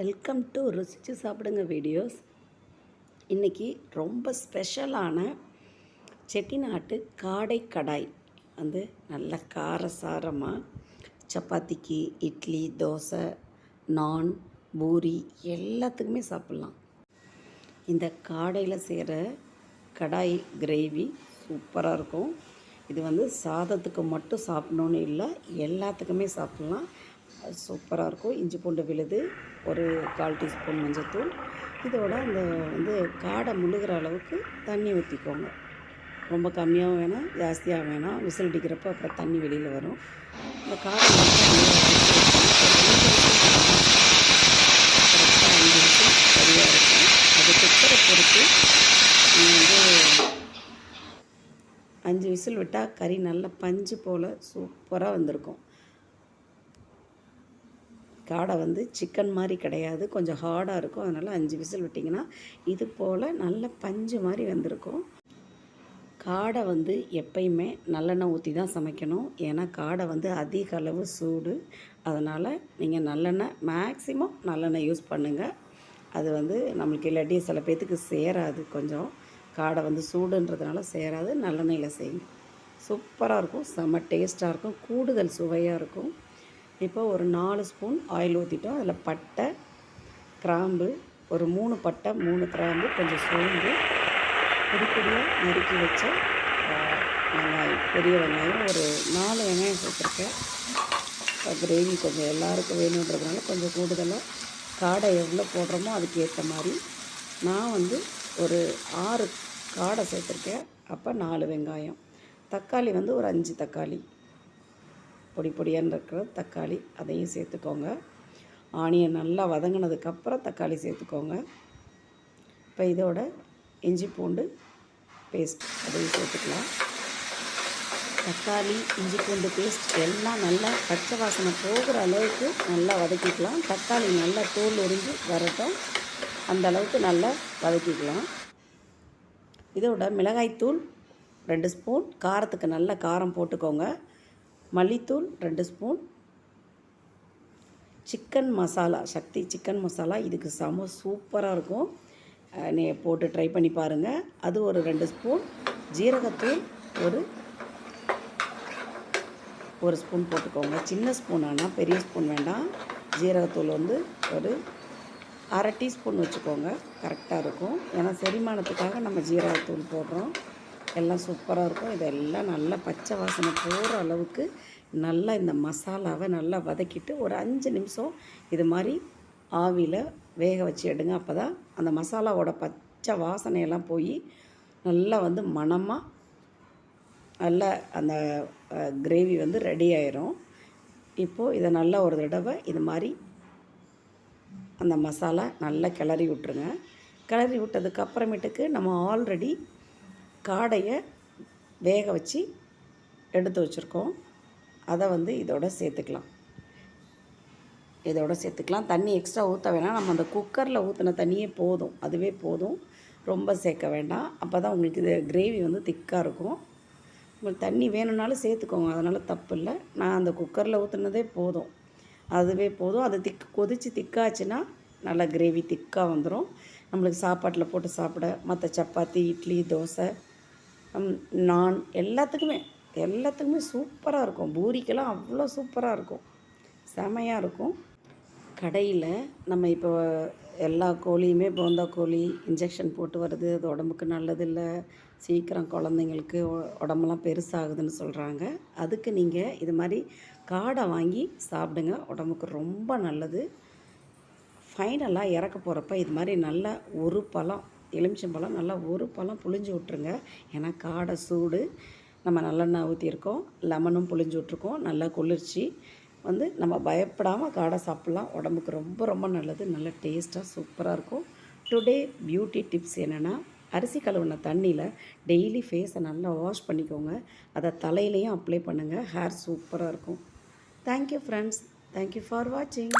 Welcome to ருசிச்சு சாப்பிடுங்க videos இன்றைக்கி ரொம்ப ஸ்பெஷலான செட்டிநாட்டு காடை கடாய். வந்து நல்ல காரசாரமாக சப்பாத்திக்கு இட்லி தோசை நான் பூரி எல்லாத்துக்குமே சாப்பிட்லாம். இந்த காடையில் செய்கிற கடாய் கிரேவி சூப்பராக இருக்கும். இது வந்து சாதத்துக்கு மட்டும் சாப்பிடணுன்னு இல்லை எல்லாத்துக்குமே சாப்பிட்லாம். சூப்பராக இருக்கும். இஞ்சி பூண்டு விழுது ஒரு கால் டீஸ்பூன் மஞ்சத்தூள். இதோட அந்த வந்து காடை முழுகிற அளவுக்கு தண்ணி ஊற்றிக்கோங்க ரொம்ப கம்மியாகவும் வேணாம் ஜாஸ்தியாக வேணாம். விசில் அடிக்கிறப்ப அப்புறம் தண்ணி வெளியில் வரும். இந்த காடை அஞ்சு விசில் சரியாக இருக்கும் அது குக்கரை பொறுத்து வந்து அஞ்சு விசில் விட்டால் கறி நல்லா பஞ்சு போல் சூப்பராக வந்திருக்கும். காடை வந்து சிக்கன் மாதிரி கிடையாது. கொஞ்சம் ஹார்டாக இருக்கும். அதனால் அஞ்சு விசில் விட்டிங்கன்னா இது போல் நல்ல பஞ்சு மாதிரி வந்திருக்கும். காடை வந்து எப்பயுமே நல்லெண்ணெய் ஊற்றி தான் சமைக்கணும். ஏன்னா காடை வந்து அதிக அளவு சூடு. அதனால் நீங்கள் நல்லெண்ணெய் மேக்ஸிமம் நல்லெண்ணெய் யூஸ் பண்ணுங்கள் அது வந்து நம்மளுக்கு இல்லாட்டி சில பேர்த்துக்கு சேராது கொஞ்சம். காடை வந்து சூடுன்றதுனால சேராது. நல்லெண்ணெயில் செய்யுங்க. சூப்பராக இருக்கும். செம்ம டேஸ்ட்டாக இருக்கும். கூடுதல் சுவையாக இருக்கும். இப்போ ஒரு நாலு ஸ்பூன் ஆயில் ஊற்றிட்டோம் அதில் பட்டை கிராம்பு ஒரு மூணு பட்டை மூணு கிராம்பு கொஞ்சம் சோம்பு பொடி நறுக்கி வச்ச வெங்காயம் பெரிய வெங்காயம். ஒரு நாலு வெங்காயம் சேர்த்துருக்கேன். கிரேவி கொஞ்சம் எல்லாருக்கும் வேணுன்றதுனால கொஞ்சம் கூடுதலாக காடை எவ்வளோ போடுறோமோ அதுக்கு ஏற்ற மாதிரி நான் வந்து ஒரு ஆறு காடை சேர்த்துருக்கேன். அப்போ நாலு வெங்காயம். தக்காளி வந்து ஒரு அஞ்சு தக்காளி. பொடி பொடியாக இருக்கிற தக்காளி அதையும் சேர்த்துக்கோங்க. ஆனியன் நல்லா வதங்கினதுக்கப்புறம் தக்காளி சேர்த்துக்கோங்க. இப்போ இதோட இஞ்சி பூண்டு பேஸ்ட் அதையும் சேர்த்துக்கலாம். தக்காளி இஞ்சி பூண்டு பேஸ்ட் எல்லாம் நல்லா பச்சை வாசனை போகிற அளவுக்கு நல்லா வதக்கிக்கலாம். தக்காளி நல்லா தோல் உறிஞ்சி வரட்டும். அந்த அளவுக்கு நல்லா வதக்கிக்கலாம். இதோட மிளகாய்த்தூள் ரெண்டு ஸ்பூன். காரத்துக்கு நல்ல காரம் போட்டுக்கோங்க. மல்லித்தூள் ரெண்டு spoon. Chicken masala Sakthi chicken masala. இதுக்கு செம சூப்பராக இருக்கும். நீ போட்டு ட்ரை பண்ணி பாருங்கள் அது ஒரு ரெண்டு ஸ்பூன். ஜீரகத்தூள் ஒரு ஒரு ஸ்பூன் போட்டுக்கோங்க. சின்ன ஸ்பூன் ஆனால் பெரிய ஸ்பூன் வேண்டாம். ஜீரகத்தூள் வந்து ஒரு அரை டீஸ்பூன் வச்சுக்கோங்க. கரெக்டாக இருக்கும். ஏன்னா செரிமானத்துக்காக நம்ம ஜீரகத்தூள் போடுறோம். எல்லாம் சூப்பராக இருக்கும். இதெல்லாம் நல்லா பச்சை வாசனை போகிற அளவுக்கு நல்லா இந்த மசாலாவை நல்லா வதக்கிட்டு ஒரு அஞ்சு நிமிஷம் இது மாதிரி ஆவியில் வேக வச்சு எடுங்க. அப்போ தான் அந்த மசாலாவோட பச்சை வாசனையெல்லாம் போய் நல்லா வந்து மணமாக நல்லா அந்த கிரேவி வந்து ரெடி ஆயிரும். இப்போது இதை நல்லா ஒரு தடவை இது மாதிரி அந்த மசாலா நல்லா கிளறி விட்ருங்க கிளறி விட்டதுக்கு அப்புறமேட்டுக்கு நம்ம ஆல்ரெடி காடையை வேக வச்சு எடுத்து வச்சுருக்கோம். அதை வந்து இதோட சேர்த்துக்கலாம். இதோட சேர்த்துக்கலாம். தண்ணி எக்ஸ்ட்ரா ஊற்ற வேணாம். நம்ம அந்த குக்கரில் ஊற்றின தண்ணியே போதும். அதுவே போதும். ரொம்ப சேர்க்க வேண்டாம். அப்போ தான் உங்களுக்கு இது கிரேவி வந்து திக்காக இருக்கும். உங்களுக்கு தண்ணி வேணும்னாலும் சேர்த்துக்கோங்க. அதனால் தப்பு இல்லை. நான் அந்த குக்கரில் ஊற்றுனதே போதும். அதுவே போதும். அது திக் கொதித்து திக்காச்சுன்னா நல்லா கிரேவி திக்காக வந்துடும் நம்மளுக்கு சாப்பாட்டில் போட்டு சாப்பிட மற்ற சப்பாத்தி இட்லி தோசை நான் எல்லாத்துக்குமே எல்லாத்துக்குமே சூப்பராக இருக்கும். பூரிக்கெல்லாம் அவ்வளோ சூப்பராக இருக்கும். செமையாக இருக்கும். கடையில் நம்ம இப்போ எல்லா கோழியுமே போந்தா கோழி இன்ஜெக்ஷன் போட்டு வருது. அது உடம்புக்கு நல்லதில்லை. சீக்கிரம் குழந்தைங்களுக்கு உடம்பெல்லாம் பெருசாகுதுன்னு சொல்கிறாங்க அதுக்கு நீங்கள் இது மாதிரி காடை வாங்கி சாப்பிடுங்க. உடம்புக்கு ரொம்ப நல்லது. ஃபைனலாக இறக்க போகிறப்ப இது மாதிரி நல்ல ஒரு பழம். எலுமிச்சம்பழம் நல்லா ஒரு பழம் புளிஞ்சு விட்ருங்க ஏன்னா காடை சூடு. நம்ம நல்லெண்ணெய் ஊற்றியிருக்கோம் லெமனும் புளிஞ்சு விட்ருக்கோம் நல்லா குளிர்ச்சி. வந்து நம்ம பயப்படாமல் காடை சாப்பிட்லாம். உடம்புக்கு ரொம்ப ரொம்ப நல்லது. நல்ல டேஸ்ட்டாக சூப்பராக இருக்கும். டுடே பியூட்டி டிப்ஸ் என்னென்னா அரிசி கழுவுன தண்ணியில் டெய்லி ஃபேஸை நல்லா வாஷ் பண்ணிக்கோங்க. அதை தலையிலையும் அப்ளை பண்ணுங்கள் ஹேர் சூப்பராக இருக்கும். Thank you friends. தேங்க்யூ ஃபார் வாட்சிங்.